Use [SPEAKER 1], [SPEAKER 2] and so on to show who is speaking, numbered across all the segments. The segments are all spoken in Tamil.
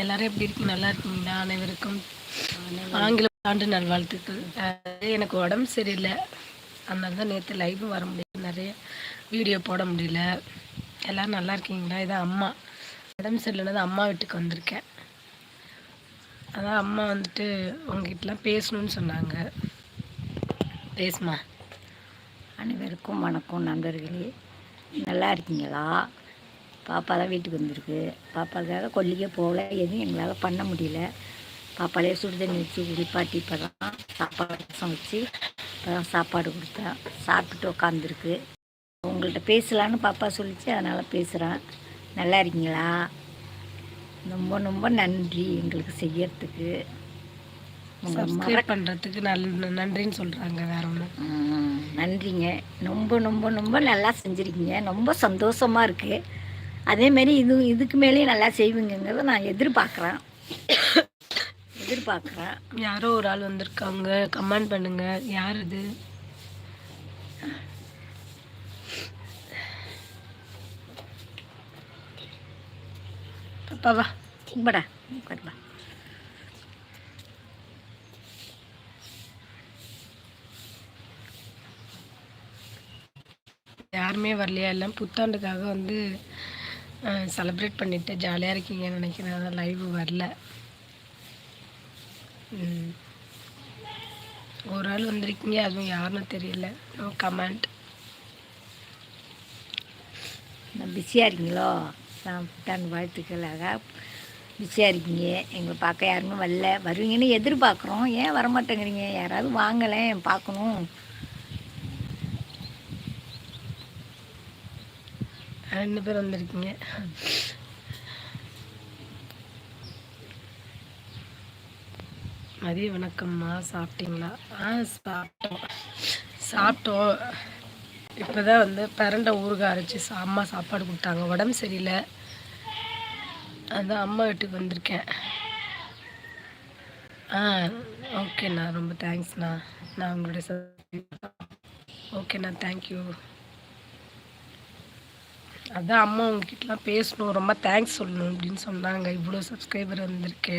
[SPEAKER 1] எல்லாரும் எப்படி இருக்கு நல்லா இருக்கீங்களா அனைவருக்கும் ஆங்கில ஆண்டு நல்வாழ்த்துக்கள் எனக்கு உடம்பு சரியில்லை அதனால தான் நேற்று லைவ் வர முடியல நிறைய வீடியோ போட முடியல எல்லோரும் நல்லா இருக்கீங்களா இதான் அம்மா உடம்பு சரியில்லைனா அம்மா வீட்டுக்கு வந்திருக்கேன் அதான் அம்மா வந்துட்டு உங்ககிட்டலாம் பேசணும்னு சொன்னாங்க பேசுமா
[SPEAKER 2] அனைவருக்கும் வணக்கம் நண்பர்களே நல்லா இருக்கீங்களா பாப்பா தான் வீட்டுக்கு வந்திருக்கு பாப்பாக்காக கொல்லிக்கே போகல எதுவும் எங்களால் பண்ண முடியல பாப்பாலே சுடு தண்ணி வச்சு குளிப்பாட்டி இப்போ தான் சாப்பாடு ரசம் வச்சு இப்போ தான் சாப்பாடு கொடுத்தேன் சாப்பிட்டு உட்காந்துருக்கு உங்கள்கிட்ட பேசலான்னு பாப்பா சொல்லிச்சு அதனால் பேசுகிறேன் நல்லா இருக்கீங்களா ரொம்ப ரொம்ப நன்றி எங்களுக்கு செய்யறதுக்கு
[SPEAKER 1] பண்ணுறதுக்கு நல் நன்றின்னு சொல்கிறாங்க வேற
[SPEAKER 2] ஒன்றும் நன்றிங்க ரொம்ப ரொம்ப ரொம்ப நல்லா செஞ்சுருக்கீங்க ரொம்ப சந்தோஷமாக இருக்குது அதேமாரி இது இதுக்கு மேலேயும் நல்லா செய்வீங்கிறத நான் எதிர்பார்க்குறேன் எதிர்பார்க்குறேன்
[SPEAKER 1] யாரோ ஒரு ஆள் வந்திருக்காங்க கமெண்ட் பண்ணுங்க யார் இது
[SPEAKER 2] பாப்பா வா
[SPEAKER 1] யாருமே வரலையா எல்லாம் புத்தாண்டுக்காக வந்து செலப்ரேட் பண்ணிட்டு ஜாலியாக இருக்கீங்கன்னு நினைக்கிறேன் அதான் லைவ் வரல ஒரு ஆள் வந்திருக்கீங்க அதுவும் யாருன்னு தெரியல நோ கமெண்ட்
[SPEAKER 2] பிஸியாக இருக்கீங்களோ புத்தாண்டு வாழ்த்துக்களாக பிஸியாக இருக்கீங்க எங்களை பார்க்க யாருமே வரல வருவீங்கன்னு எதிர்பார்க்குறோம் ஏன் வரமாட்டேங்கிறீங்க யாராவது வாங்கலை பார்க்கணும்
[SPEAKER 1] ரெண்டு பேர் வந்திருக்கீங்க மதிய வணக்கம்மா சாப்பிட்டீங்களா ஆ சாப்பிட்டோம் சாப்பிட்டோம் இப்போ தான் வந்து பரண்டை ஊருக அரைச்சி அம்மா சாப்பாடு கொடுத்தாங்க உடம்பு சரியில்லை அந்த அம்மா வீட்டுக்கு வந்திருக்கேன் ஆ ஓகேண்ணா ரொம்ப தேங்க்ஸ்ண்ணா நான் உங்களுடைய ஓகேண்ணா தேங்க்யூ அதான் அம்மா உங்ககிட்டலாம் பேசணும் ரொம்ப தேங்க்ஸ் சொல்லணும் அப்படின்னு சொன்னாங்க இவ்வளோ சப்ஸ்கிரைபர் வந்திருக்கு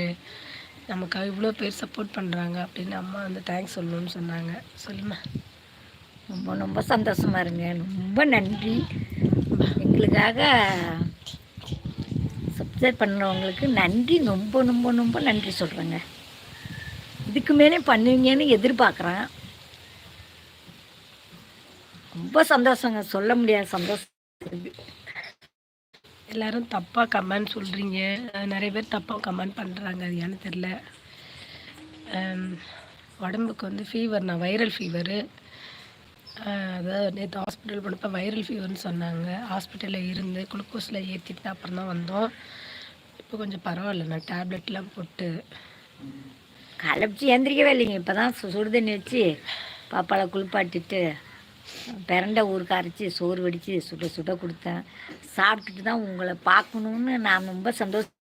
[SPEAKER 1] நமக்காக இவ்வளோ பேர் சப்போர்ட் பண்ணுறாங்க அப்படின்னு அம்மா வந்து தேங்க்ஸ் சொல்லணும்னு சொன்னாங்க சொல்லுமா
[SPEAKER 2] ரொம்ப ரொம்ப சந்தோஷமாக இருங்க ரொம்ப நன்றி எங்களுக்காக சப்ஸ்கிரைப் பண்ணுறவங்களுக்கு நன்றி ரொம்ப ரொம்ப ரொம்ப நன்றி சொல்கிறேங்க இதுக்கு மேலே பண்ணுவீங்கன்னு எதிர்பார்க்குறேன் ரொம்ப சந்தோஷங்க சொல்ல முடியாத சந்தோஷம் இருக்குது
[SPEAKER 1] எல்லாரும் தப்பாக கமெண்ட் சொல்கிறீங்க நிறைய பேர் தப்பாக கமெண்ட் பண்ணுறாங்க அது ஏன்னு தெரில உடம்புக்கு வந்து ஃபீவர் நான் வைரல் ஃபீவரு அதாவது நேற்று ஹாஸ்பிட்டல் போனப்போ வைரல் ஃபீவர்னு சொன்னாங்க ஹாஸ்பிட்டலில் இருந்து குளுக்கோஸில் ஏற்றிட்டு அப்புறம் தான் வந்தோம் இப்போ கொஞ்சம் பரவாயில்ல நான் டேப்லெட்லாம் போட்டு
[SPEAKER 2] கலப்பிச்சு எந்திரிக்கவே இல்லைங்க இப்போ தான் சுடு தண்ணி வச்சு பாப்பாவை குளிப்பாட்டிட்டு பிரண்டை ஊருக்கு அரைச்சி சோறு வடித்து சுட சுட கொடுத்தேன் சாப்பிட்டுட்டு தான் உங்களை பார்க்கணுன்னு நான் ரொம்ப சந்தோஷம்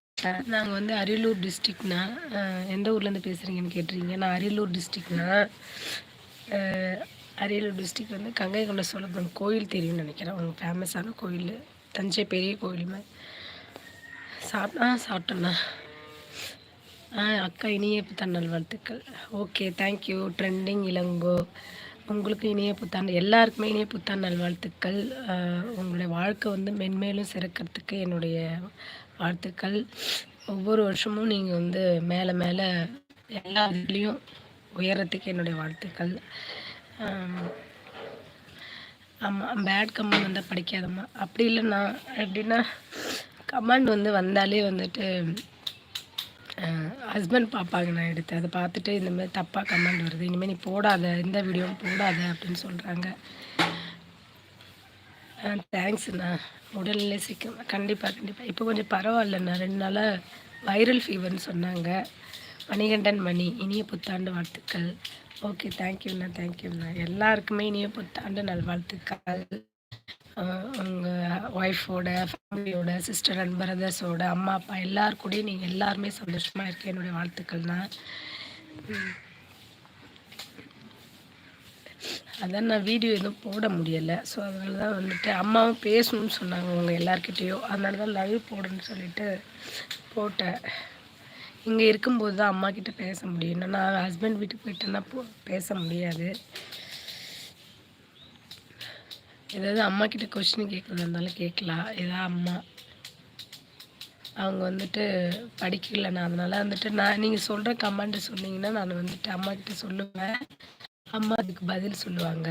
[SPEAKER 1] நாங்கள் வந்து அரியலூர் டிஸ்ட்ரிக்ட்னா எந்த ஊர்லேருந்து பேசுகிறீங்கன்னு கேட்டுறீங்க நான் அரியலூர் டிஸ்ட்ரிக்ட்னா அரியலூர் டிஸ்ட்ரிக் வந்து கங்கை கொண்ட சோழபுரம் கோயில் தெரியும்னு நினைக்கிறேன் அவங்க ஃபேமஸான கோயில் தஞ்சை பெரிய கோயிலுமே சாப்பிட்டா சாப்பிட்டேண்ணா அக்கா இனிய தன்னல் வாழ்த்துக்கள் ஓகே தேங்க்யூ ட்ரெண்டிங் இளங்கோ உங்களுக்கு இனிய புத்தாண்டு எல்லாருக்குமே இனிய புத்தாண்டு நல்வாழ்த்துக்கள் உங்களுடைய வாழ்க்கை வந்து மென்மேலும் சிறக்கிறதுக்கு என்னுடைய வாழ்த்துக்கள் ஒவ்வொரு வருஷமும் நீங்கள் வந்து மேலே மேலே எல்லா இதுலேயும் உயர்றதுக்கு என்னுடைய வாழ்த்துக்கள் ஆமாம் பேட் கமெண்ட் வந்தால் படிக்காதம்மா அப்படி இல்லைண்ணா எப்படின்னா கமெண்ட் வந்து வந்தாலே வந்துட்டு ஹஸ்பண்ட் பாப்பாவுக்கு நான் எடுத்தேன் அதை பார்த்துட்டு இந்தமாதிரி தப்பாக கமெண்ட் வருது இனிமேல் நீ போடாத இந்த வீடியோவும் போடாத அப்படின்னு சொல்கிறாங்க தேங்க்ஸ்ண்ணா உடல்நிலை சிக்கம் கண்டிப்பாக கண்டிப்பாக இப்போ கொஞ்சம் பரவாயில்லண்ணா ரெண்டு நாளாக வைரல் ஃபீவர்னு சொன்னாங்க மணிகண்டன் மணி இனிய புத்தாண்டு வாழ்த்துக்கள் ஓகே தேங்க்யூண்ணா தேங்க்யூண்ணா எல்லாருக்குமே இனிய புத்தாண்டு நல்வாழ்த்துக்கள் உங்கள் ஒய்ஃபோட ஃபேமிலியோட சிஸ்டர் அண்ட் பிரதர்ஸோட அம்மா அப்பா எல்லாருக்கூடயும் நீங்கள் எல்லாருமே சந்தோஷமாக இருக்க என்னுடைய வாழ்த்துக்கள் தான் அதான் நான் வீடியோ எதுவும் போட முடியலை ஸோ அதனால தான் வந்துட்டு அம்மாவும் பேசணும்னு சொன்னாங்க அவங்க எல்லாருக்கிட்டேயோ அதனால தான் லைவ் போடுன்னு சொல்லிட்டு போட்டேன் இங்கே இருக்கும்போது தான் அம்மா கிட்ட பேச முடியும் நான் ஹஸ்பண்ட் வீட்டுக்கு போயிட்டேன்னா போ பேச முடியாது ஏதாவது அம்மா கிட்ட கொஸ்டின் கேட்குறதா இருந்தாலும் கேட்கலாம் ஏதாவது அம்மா அவங்க வந்துட்டு படிக்கல நான் அதனால வந்துட்டு நான் நீங்கள் சொல்கிற கமாண்ட் சொன்னீங்கன்னா நான் வந்துட்டு அம்மா கிட்ட சொல்லுவேன் அம்மா அதுக்கு பதில் சொல்லுவாங்க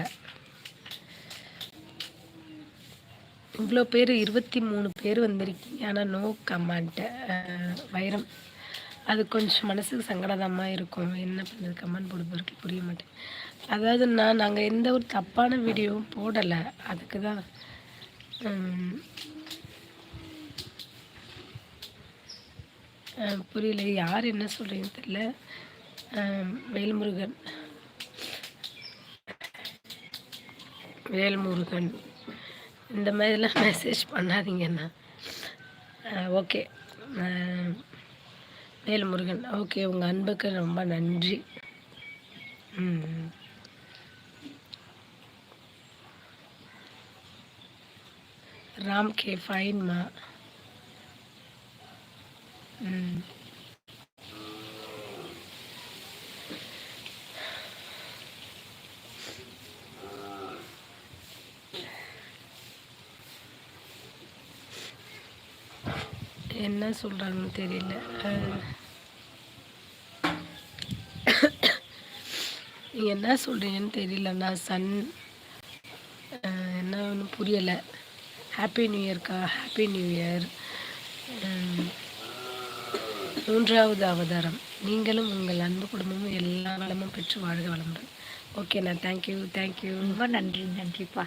[SPEAKER 1] இவ்வளோ பேர் இருபத்தி மூணு பேர் வந்திருக்கீங்க ஆனால் நோ கமெண்ட்டு வைரம் அது கொஞ்சம் மனசுக்கு சங்கடதமாக இருக்கும் என்ன பண்ணுறது கமெண்ட் போடுபவருக்கு புரிய மாட்டேன் அதாவதுண்ணா நாங்கள் எந்த ஒரு தப்பான வீடியோவும் போடலை அதுக்கு தான் புரியல யார் என்ன சொல்கிறீங்கன்னு தெரியல வேல்முருகன் வேல்முருகன் இந்த மாதிரிலாம் மெசேஜ் பண்ணாதீங்கண்ணா ஓகே வேல்முருகன் ஓகே உங்கள் அன்புக்கு ரொம்ப நன்றி ம் ராம் கே फाइन मा என்ன சொல்கிறாங்கன்னு தெரியல நீங்கள் என்ன சொல்கிறீங்கன்னு தெரியல நான் சன் என்ன ஒன்றும் புரியலை ஹாப்பி நியூ இயர்க்கா ஹாப்பி நியூ இயர் மூன்றாவது அவதாரம் நீங்களும் உங்கள் அன்பு குடும்பமும் எல்லா வளமும் பெற்று வாழ்க வளமுடன் ஓகேண்ணா தேங்க்யூ தேங்க்யூ
[SPEAKER 2] ரொம்ப நன்றி நன்றிப்பா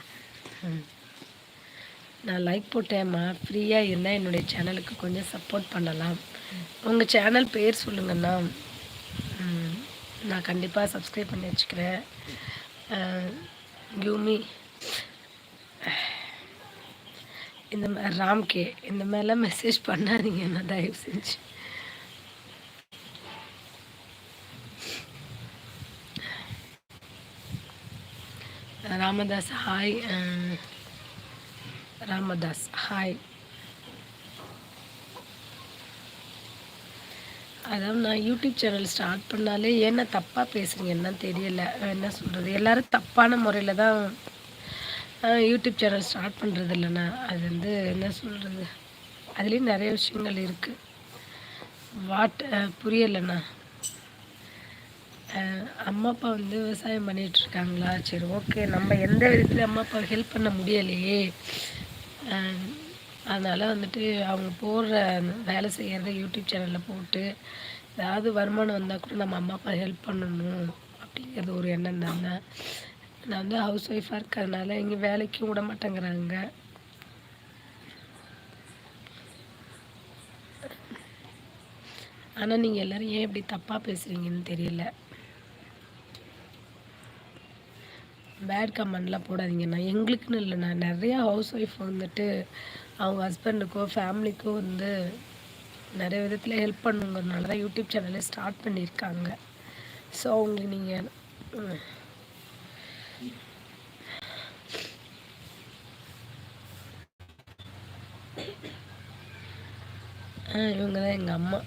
[SPEAKER 1] நான் லைக் போட்டேம்மா ஃப்ரீயாக இருந்தால் என்னுடைய சேனலுக்கு கொஞ்சம் சப்போர்ட் பண்ணலாம் உங்கள் சேனல் பேர் சொல்லுங்கண்ணா நான் கண்டிப்பாக சப்ஸ்கிரைப் பண்ணி வச்சுக்கிறேன் கியூமி இந்த மாதிரி ராம்கே இந்த மாதிரிலாம் மெசேஜ் பண்ணாதீங்க நான் தயவு செஞ்சு ராமதாஸ் ஹாய் ராமதாஸ் ஹாய் அதாவது நான் யூடியூப் சேனல் ஸ்டார்ட் பண்ணாலே ஏன்னா தப்பாக பேசுகிறீங்க என்னன்னு தெரியல என்ன சொல்கிறது எல்லோரும் தப்பான முறையில் தான் யூடியூப் சேனல் ஸ்டார்ட் பண்ணுறது இல்லைண்ணா அது வந்து என்ன சொல்கிறது அதுலேயும் நிறைய விஷயங்கள் இருக்குது வாட் புரியலைண்ணா அம்மா அப்பா வந்து விவசாயம் பண்ணிகிட்ருக்காங்களா சரி ஓகே நம்ம எந்த விதத்தில் அம்மா அப்பா ஹெல்ப் பண்ண முடியலையே அதனால் வந்துட்டு அவங்க போடுற வேலை செய்கிறத யூடியூப் சேனலில் போட்டு ஏதாவது வருமானம் வந்தால் கூட நம்ம அம்மா அப்பா ஹெல்ப் பண்ணணும் அப்படிங்கிறது ஒரு எண்ணம் தானே நான் வந்து ஹவுஸ் ஒய்ஃபாக இருக்கிறதுனால இங்கே வேலைக்கும் விட மாட்டேங்கிறாங்க ஆனால் நீங்கள் எல்லோரும் ஏன் இப்படி தப்பாக பேசுகிறீங்கன்னு தெரியல பேட் கமெண்ட்லாம் போடாதீங்கண்ணா எங்களுக்குன்னு இல்லைண்ணா நிறையா ஹவுஸ் ஒய்ஃப் வந்துட்டு அவங்க ஹஸ்பண்டுக்கோ ஃபேமிலிக்கோ வந்து நிறைய விதத்தில் ஹெல்ப் பண்ணுங்கிறதுனால தான் யூடியூப் சேனலே ஸ்டார்ட் பண்ணியிருக்காங்க ஸோ அவங்களுக்கு நீங்கள் இவங்க தான் எங்கள் அம்மா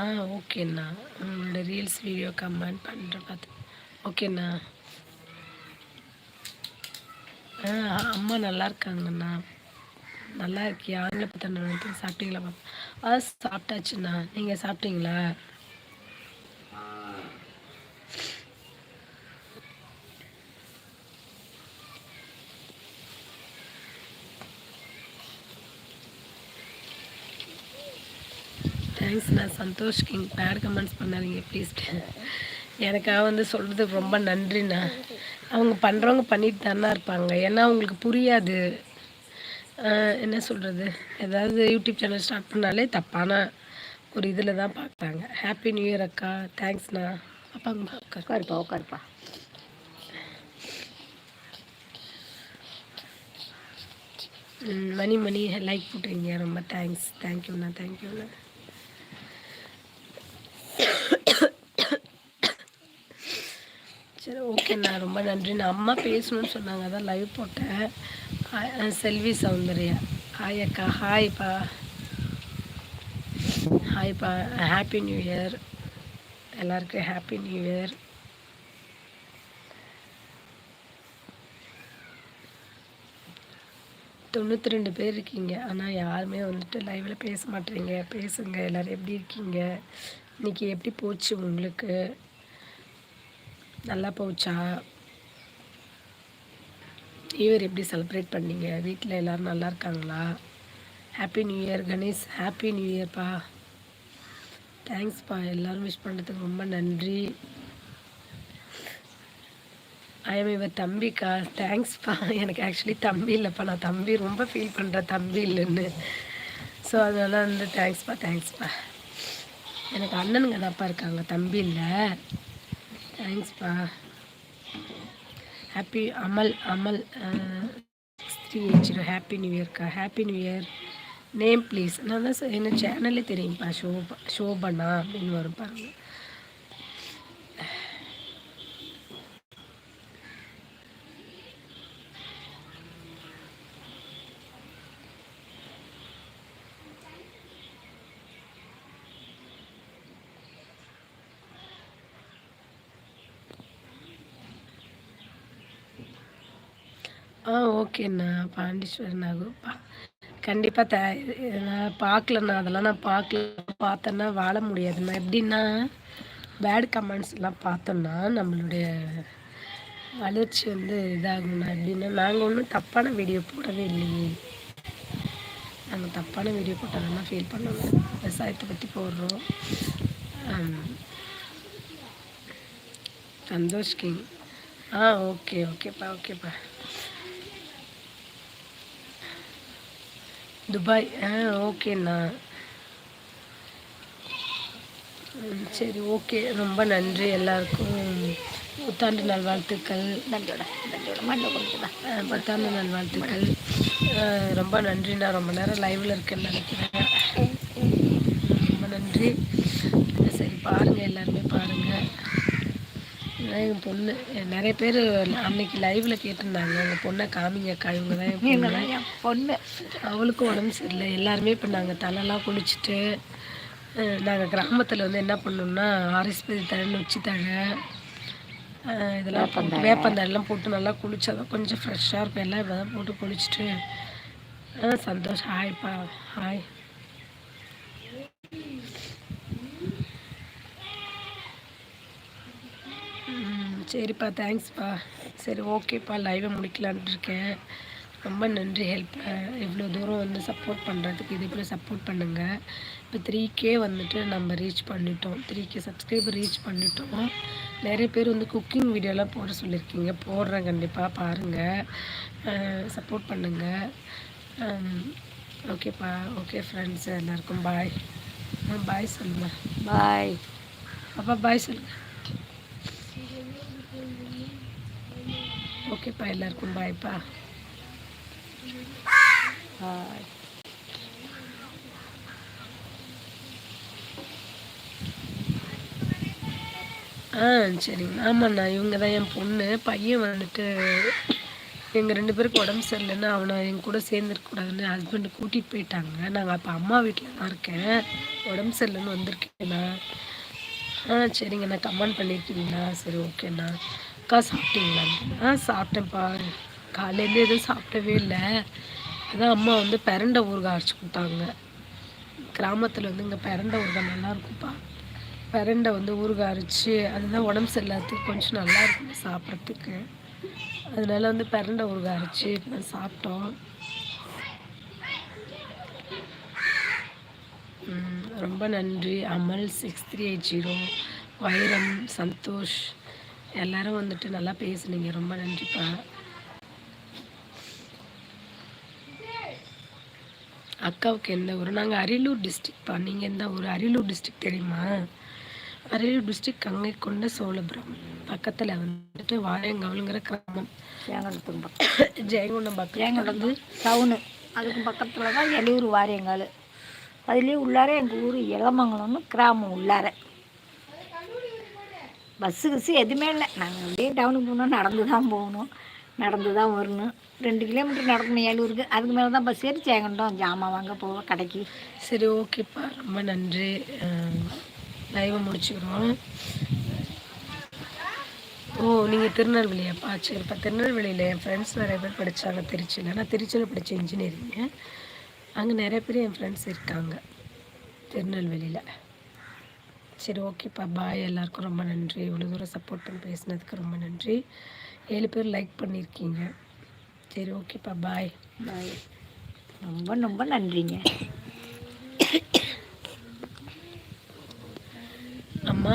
[SPEAKER 1] ஆ ஓகேண்ணா உங்களோட ரீல்ஸ் வீடியோ கமெண்ட் பண்ணுற பார்த்து ஓகேண்ணா ஆ அம்மா நல்லா இருக்காங்கண்ணா நல்லா இருக்கியா ஆங்கில புத்தாண்டு சாப்பிட்டீங்களா மேம் ஆ சாப்பிட்டாச்சுண்ணா நீங்கள் சாப்பிட்டீங்களா தேங்க்ஸ்ண்ணா சந்தோஷ் கிங் பேட் கமெண்ட்ஸ் பண்ணாதீங்க ப்ளீஸ் எனக்காக வந்து சொல்கிறதுக்கு ரொம்ப நன்றிண்ணா அவங்க பண்ணுறவங்க பண்ணிட்டு தானே இருப்பாங்க ஏன்னா அவங்களுக்கு புரியாது என்ன சொல்கிறது ஏதாவது யூடியூப் சேனல் ஸ்டார்ட் பண்ணாலே தப்பான ஒரு இதில் தான் பார்க்குறாங்க ஹாப்பி நியூ இயர் அக்கா தேங்க்ஸ்ண்ணா
[SPEAKER 2] அப்பாங்கம்மா அக்கா உட்காருப்பா உட்காருப்பா
[SPEAKER 1] மணி மணி லைக் போட்டுருங்க ரொம்ப தேங்க்ஸ் தேங்க்யூண்ணா தேங்க்யூண்ணா நான் ரொம்ப நன்றி நான் அம்மா பேசணும்னு சொன்னாங்க அதான் லைவ் போட்டேன் செல்வி சௌந்தர்யா ஹாய் அக்கா ஹாய்ப்பா ஹாய்ப்பா ஹாப்பி நியூ இயர் எல்லாருக்கும் ஹாப்பி நியூ இயர் தொண்ணூற்றி ரெண்டு பேர் இருக்கீங்க ஆனால் யாருமே வந்துட்டு லைவில் பேச மாட்டேறீங்க பேசுங்க எல்லோரும் எப்படி இருக்கீங்க இன்றைக்கி எப்படி போச்சு உங்களுக்கு நல்லா போச்சா இயர் எப்படி செலிப்ரேட் பண்ணீங்க வீட்டில் எல்லோரும் நல்லா இருக்காங்களா happy new year Ganesh happy new இயர்ப்பா தேங்க்ஸ்ப்பா எல்லோரும் விஷ் பண்ணுறதுக்கு ரொம்ப நன்றி ஐஎம் இவர் தம்பிக்கா தேங்க்ஸ்ப்பா எனக்கு ஆக்சுவலி தம்பி இல்லைப்பா நான் தம்பி ரொம்ப ஃபீல் பண்ணுறேன் தம்பி இல்லைன்னு ஸோ அதனால் வந்து தேங்க்ஸ்ப்பா தேங்க்ஸ்ப்பா எனக்கு அண்ணனுங்க தான்ப்பா இருக்காங்க தம்பி இல்லை தேங்க்ஸ்ப்பா happy Amal Amal three zero happy new இயர்க்கா happy new year name please நான் தான் என்ன சேனலே தெரியும்ப்பா ஷோபா ஷோபனா அப்படின்னு வரும் பாருங்கள் ஆ ஓகேண்ணா பாண்டீஸ்வரன் ஆகும்ப்பா கண்டிப்பாக த நான் பார்க்கலண்ணா அதெல்லாம் நான் பார்க்கல பார்த்தேன்னா வாழ முடியாதுண்ணா எப்படின்னா பேட் கமெண்ட்ஸ் எல்லாம் பார்த்தோம்னா நம்மளுடைய வளர்ச்சி வந்து இதாகும்ண்ணா எப்படின்னா நாங்கள் ஒன்றும் தப்பான வீடியோ போடவே இல்லையே நாங்கள் தப்பான வீடியோ போட்டதெல்லாம் ஃபீல் பண்ணுவோம் விவசாயத்தை பற்றி போடுறோம் சந்தோஷ் கிங் ஆ ஓகே ஓகேப்பா ஓகேப்பா துபாய் ஆ ஓகேண்ணா சரி ஓகே ரொம்ப நன்றி எல்லாருக்கும் புத்தாண்டு வாழ்த்துக்கள்
[SPEAKER 2] நன்றியோட நன்றியோட மண்டபம்
[SPEAKER 1] புத்தாண்டு வாழ்த்துக்கள் ரொம்ப நன்றி நான் ரொம்ப நேரம் லைவில் இருக்கேன்னு நினைக்கிறேன் ரொம்ப நன்றி சரி பாருங்கள் எல்லாருமே பாருங்கள் தான் என் பொண்ணு நிறைய பேர் அன்னைக்கு லைவ்ல கேட்டிருந்தாங்க எங்கள் பொண்ணை அக்கா இவங்க
[SPEAKER 2] தான் என் பொண்ணு
[SPEAKER 1] அவளுக்கும் உடம்பு சரியில்லை எல்லாருமே இப்போ நாங்கள் தலைலாம் குளிச்சுட்டு நாங்கள் கிராமத்தில் வந்து என்ன பண்ணோம்னா ஆரிஸ்பதி தழை நொச்சி தழை இதெல்லாம் வேப்பந்தழெல்லாம் போட்டு நல்லா குளிச்சா கொஞ்சம் ஃப்ரெஷ்ஷாக இருக்கும் எல்லாம் இப்போ தான் போட்டு குளிச்சுட்டு சந்தோஷம் ஹாய்ப்பா ஹாய் சரிப்பா தேங்க்ஸ்ப்பா சரி ஓகேப்பா லைவை முடிக்கலான்ட்டு இருக்கேன் ரொம்ப நன்றி ஹெல்ப் இவ்வளோ தூரம் வந்து சப்போர்ட் பண்ணுறதுக்கு இதே போல் சப்போர்ட் பண்ணுங்கள் இப்போ த்ரீ கே வந்துட்டு நம்ம ரீச் பண்ணிட்டோம் த்ரீ கே சப்ஸ்கிரைபர் ரீச் பண்ணிட்டோம் நிறைய பேர் வந்து குக்கிங் வீடியோலாம் போட சொல்லியிருக்கீங்க போடுறேன் கண்டிப்பாக பாருங்கள் சப்போர்ட் பண்ணுங்கள் ஓகேப்பா ஓகே ஃப்ரெண்ட்ஸ் எல்லாருக்கும் பாய் பாய் சொல்லுங்கள் பாய் அப்பா பாய் சொல்லுங்கள் ஓகேப்பா எல்லாருக்கும் பாய்ப்பா பாய் ஆ சரிங்க ஆமாண்ணா இவங்க தான் என் பொண்ணு பையன் வந்துட்டு எங்கள் ரெண்டு பேருக்கு உடம்பு சரியில்லைன்னு அவனை எங்கள் கூட சேர்ந்துருக்கக்கூடாதுன்னு ஹஸ்பண்டு கூட்டிகிட்டு போயிட்டாங்க நாங்கள் அப்போ அம்மா வீட்டில் தான் இருக்கேன் உடம்பு சரியில்லைன்னு வந்திருக்கேண்ணா ஆ சரிங்கண்ணா கமெண்ட் பண்ணியிருக்கீங்கண்ணா சரி ஓகேண்ணா அக்கா சாப்பிட்டீங்களா ஆ சாப்பிட்டேன் பாரு காலையிலேருந்து எதுவும் சாப்பிடவே இல்லை அதான் அம்மா வந்து பெரண்டை ஊறுகாய் அரைச்சி கொடுத்தாங்க கிராமத்தில் வந்து இங்கே பெரண்டை ஊறுகாய் நல்லாயிருக்கும்ப்பா பெரண்டை வந்து ஊறுகாய் அரைச்சி அதுதான் உடம்பு சரியில்லாததுக்கு கொஞ்சம் நல்லா இருக்கும் சாப்பிட்றதுக்கு அதனால வந்து பெரண்டை ஊறுகாய் அரைச்சி நான் சாப்பிட்டோம் ரொம்ப நன்றி அமல் சிக்ஸ் த்ரீ எயிட் ஜீரோ வைரம் சந்தோஷ் எல்லோரும் வந்துட்டு நல்லா பேசுனீங்க ரொம்ப நன்றிப்பா அக்காவுக்கு எந்த ஊர் நாங்கள் அரியலூர் டிஸ்ட்ரிக்ட்பா நீங்கள் எந்த ஊர் அரியலூர் டிஸ்ட்ரிக் தெரியுமா அரியலூர் டிஸ்ட்ரிக் கங்கை கொண்ட சோழபுரம் பக்கத்தில் வந்துட்டு வாரியங்காவலுங்கிற கிராமம் ஜெயங்குண்டம் பக்கம்
[SPEAKER 2] ஜெயங்கொண்டம் வந்து டவுனு அதுக்கு பக்கத்தில் தான் எலியூர் வாரியங்கால் அதுலேயே உள்ளார எங்கள் ஊர் இளமங்கலம்னு கிராமம் உள்ளார பஸ்ஸு கிஸ்ஸு எதுவுமே இல்லை நாங்கள் அப்படியே டவுனுக்கு போகணும் நடந்து தான் போகணும் நடந்து தான் வரணும் ரெண்டு கிலோமீட்டர் நடக்கணும் ஏழூருக்கு அதுக்கு மேலே தான் பஸ் ஏறி சேங்கண்டோம் ஜாமான் வாங்க போவோம் கடைக்கு
[SPEAKER 1] சரி ஓகேப்பா ரொம்ப நன்றி லைவை முடிச்சுக்கிறோம் ஓ நீங்கள் திருநெல்வேலியாப்பா சரிப்பா திருநெல்வேலியில் என் ஃப்ரெண்ட்ஸ் நிறைய பேர் படித்தாங்க திருச்சியில் நான் திருச்சியில் படித்த இன்ஜினியரிங்க அங்கே நிறைய பேர் என் ஃப்ரெண்ட்ஸ் இருக்காங்க திருநெல்வேலியில் சரி ஓகேப்பா பாய் எல்லாருக்கும் ரொம்ப நன்றி இவ்வளோ தூரம் சப்போர்ட் பண்ணி பேசினதுக்கு ரொம்ப நன்றி ஏழு பேர் லைக் பண்ணியிருக்கீங்க சரி ஓகேப்பா பாய்
[SPEAKER 2] பாய் ரொம்ப ரொம்ப நன்றிங்க அம்மா